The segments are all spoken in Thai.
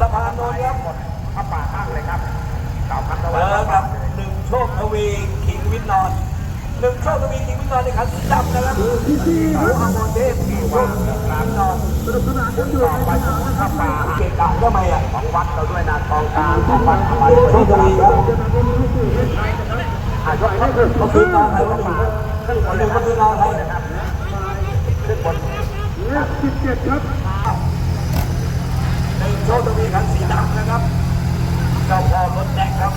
สะพานนนท์ครับพระป่าข้างเลยครับเก่าพันตะวันอกับหนึ่งโชคทวีคิงวิทย์นอนหนึ่งโชคทวีคิงวิทย์นอนในขันสีดำนะครับหมูอมรเทพมีโชคคิงวิทย์นอนต่อไปพระป่าเกะกะก็ไม่อะของวัดเราด้วยนะกองกลางของวัดอะไรโชคทวีครับอะยกให้ขึ้นก็คือนอนใครวันหนึ่งวันหนึ่งก็คือนอนใครับขึ้นบนหนึ่ง โชคทวีคันสีดำนะครับ เจ้าพ่อรถแดงครับ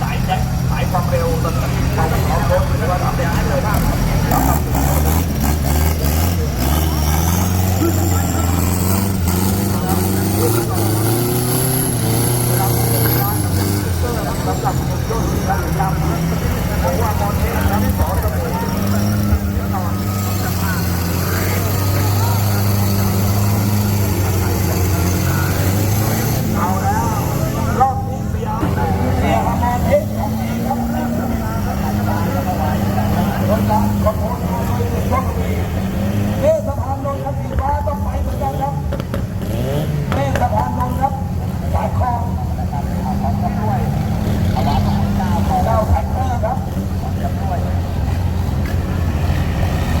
สายแดงสายความเร็วตอนนี้เขาไม่ขอรถหรือว่าทำแดงให้เลยบ้างสำหรับหนึ่งโชคทวีขันสีดำผมว่ามอนเทสครับสองตะบู เอาแล้วรอบนี้เสียเสียคะแนนเทคของทีมครับรถน้ำขอบคุณโชคดีเทศบาลนนท์ครับสีฟ้าต้องไปเหมือนกันครับเทศบาลนนท์ครับสายคลองเจ้าแท็กเตอร์ครับ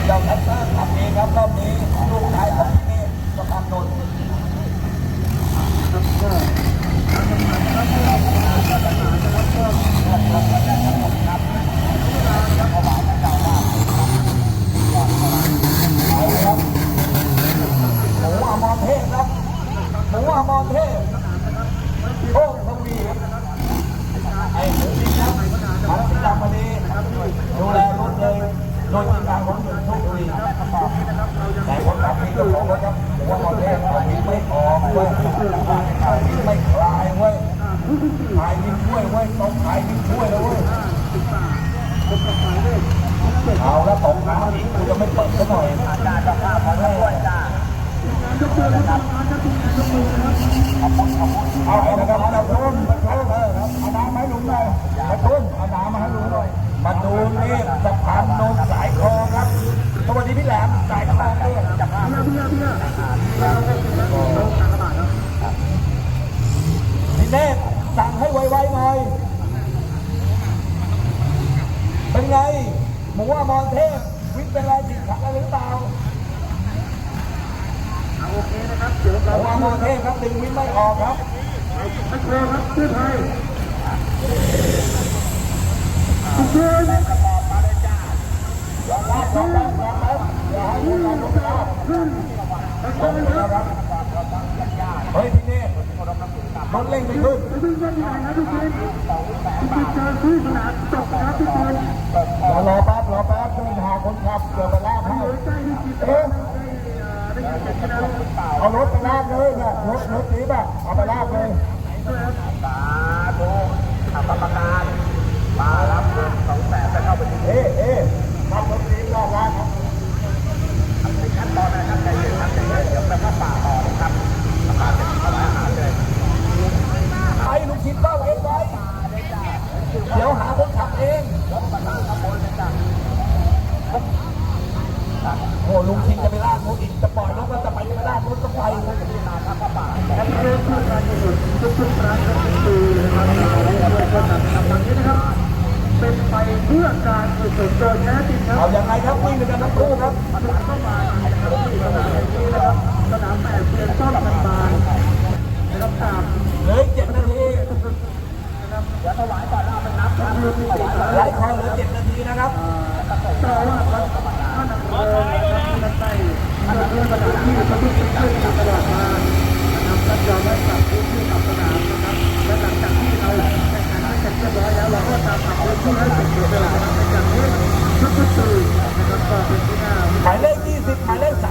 เจ้าแท็กเตอร์ขับเองครับรอบนี้ลูกชายของเทศบาลนนท์ เอาเลยครับหมูอมรเทพครับหมูอมรเทพโชคทวีไอ้หมูจริงครับหันสีดำมาดีดูแลรถเลย โดยทีมงาของหนึ่งโชคทวีแต่คนขับมีเจ้าของรถครับหมูอมรเทพเอาวิ่งไม่ออกเว้ยวิ่งไม่คลายเว้ยขายวิ่งช่วยเว้ยต้องขายวิ่งช่วยแล้วเว้ยเอาแล้วตกน้ำอีกกูจะไม่เปิดซะหน่อย จ้าเจ้าภาพขอด้วยจ้า เอาไปนะครับกระตุ้นกระตุ้นเออครับเอาน้ำมาให้ลุงหน่อยกระตุ้นเอาน้ำมาให้ลุงหน่อย มาดูนี่สะพานนนสายคลองครับ สวัสดีพี่แหลมสายคลองด้วยพี่เนตรสั่งให้ไวๆหน่อย เป็นไง หมูอมรเทพวิ่งเป็นไรติดขัดอะไรหรือเปล่า โอเครับเดี๋ยวหเรามูอมรเทพครับดึงวิ่งไม่ออกครับตะโกนครับชื่อไทยทุกคนรอแป๊บรอแป๊บรอแป๊บอย่าให้ผู้การลงไปแล้วขึ้นตะโกนครับเฮ้ยพี่เนตรรถเร่งไม่ขึ้นจะขึ้นเส้นใหญ่นะทุกคนทุกคนเจอที่สนามจบนะครับทุกคนรอแป๊บรอแป๊บช่วยหาคนขับเดี๋ยวไปลากให้โดยใกล้ที่จิตเอ๊ะได้ยิน เอารถไปลากเลยเนี่ยรถรถนี้ป่ะเอาไปลากเลยสาธุทำกรรมการมารับเงินสองแสนไปเข้าไปที่เอ๊ะเอ๊ะขับรถนี้ลากลากครับขั้นตอนนะครับใจเย็นครับใจเย็นเดี๋ยวไปพระป่าต่อนะครับพระป่าจะถวาอาหารเลยไปลุงชิดเป้าเองไว้เดี๋ยวหาคนขับเองรถประกันครับ โอ้ลุงชิดจะไปลากรถอีกจะปล่อยรถก็จะไปไม่ลากรถก็ไปและเรื่องที่การกุศลทุกๆครั้งก็คือนะครับเราก็ทำทำแบบนี้นะครับ เป็นไปเพื่อการกุศลโดยแท้จริงครับเอายังไงครับวิ่งกันทั้งคู่ครับมันเข้ามานะครับที่สนามแห่งนี้นะครับสนามแปดเพียงต้นกันบานนะครับตามเหลืออีกเจ็ดนาทีเดี๋ยวถวายก่อนแล้วเอาไปนับครับถวายก่อหลายคนเหลือเจ็ดนาทีนะครับเจ้าว่าวัดท่านอำเภอนะครับที่นั่นใต้ท่าเภอสถานที่ประพฤติขึ้นมาตลานะครับท่านยอมให้ปรับพื้นที่ปรับสนามนะครับและหลังจากที่เราแข่งขันเสร็จเรียบร้อยแล้วเราก็ตามปรับพื้นที่ให้เป็นเสียเวลา นะครับในการนี้ทุกๆตื่นนะครับก็เป็นที่น่าหมายเลข20หมายเลข3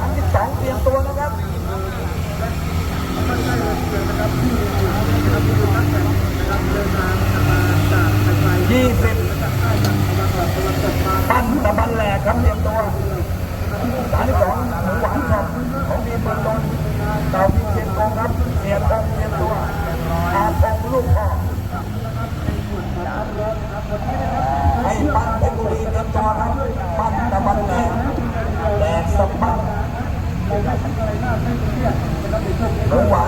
Wow.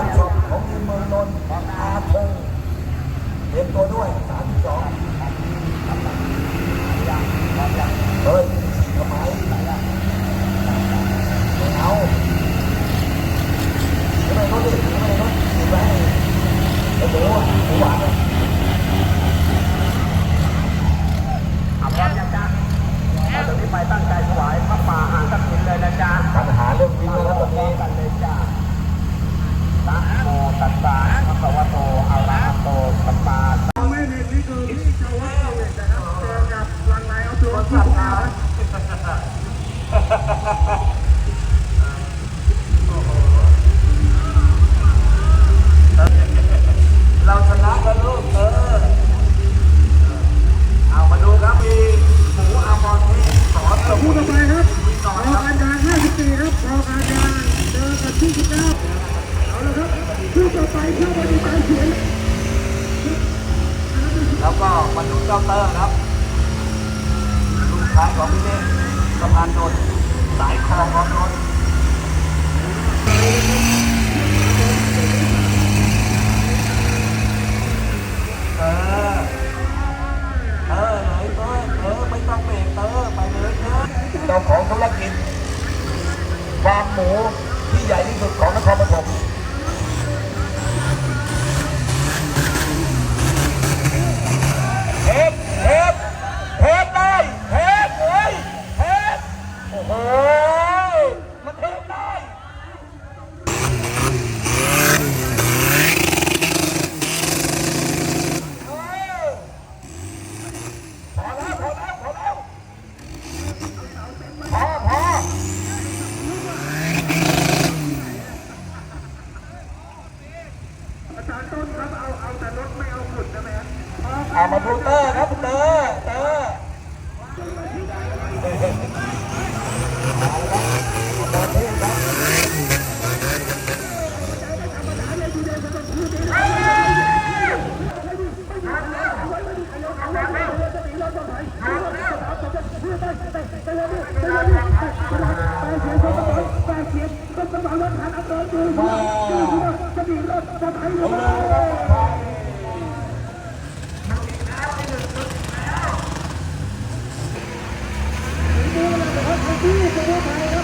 เราชนะกันลูกเออ เอามาดูครับมีหมูอามอนที่สอนสคู่นต่อไปครับรอการยาง54ครับรอการยางเจอกับที่19เอาละครับคู่ต่อไปเข้ามาดูการเขียนแล้วก็มาดูเจ้าเตอร์ครับลูกชายของพี่เล่สะพานนนท์ สายคลองขอนเออ เออเตอเออไม่ต้องเบรกเตอไปเลยเถอะเจ้าของธุรกิจฟาร์มหมูที่ใหญ่ที่สุดของนครปฐม เทปเทปเทปได้เทปเฮ้ยเทป โอ้โห มันเทปได้เออพอแล้วพอแล้วพอแล้วพอพอ อาจารย์ต้นครับเอาเอาแต่รถไม่เอาขุดได้ไหมครับ เอามาดูเตอร์ครับเตอร์เตอร์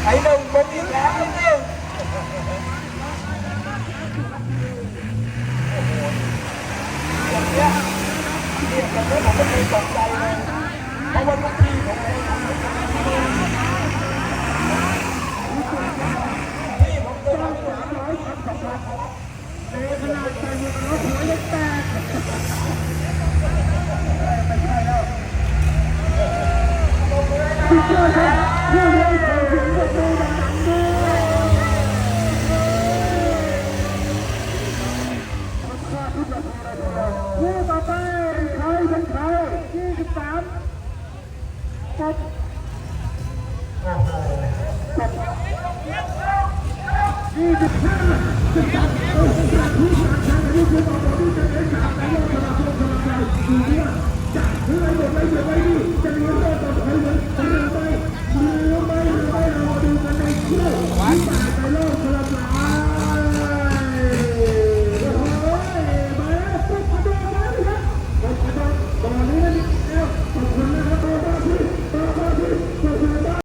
ไอ้หนึ่งเป็นอีกแล้วไอ้หนึ่งอย่างเงี้ยเรียกกันแล้วผมไม่เคยตกใจเลยเพราะว่าลูกพี่ผมเคยทำให้ผมพี่ผมเคยทำให้ผม ในขนาดใส่หมวกกันน็อกหัวยังแตกสุ ดยอดครับผู้เลี้ยงขอเสียงปรบมือดังๆด้วยคู่ต่อไปเป็นใครเป็นใคร23กด25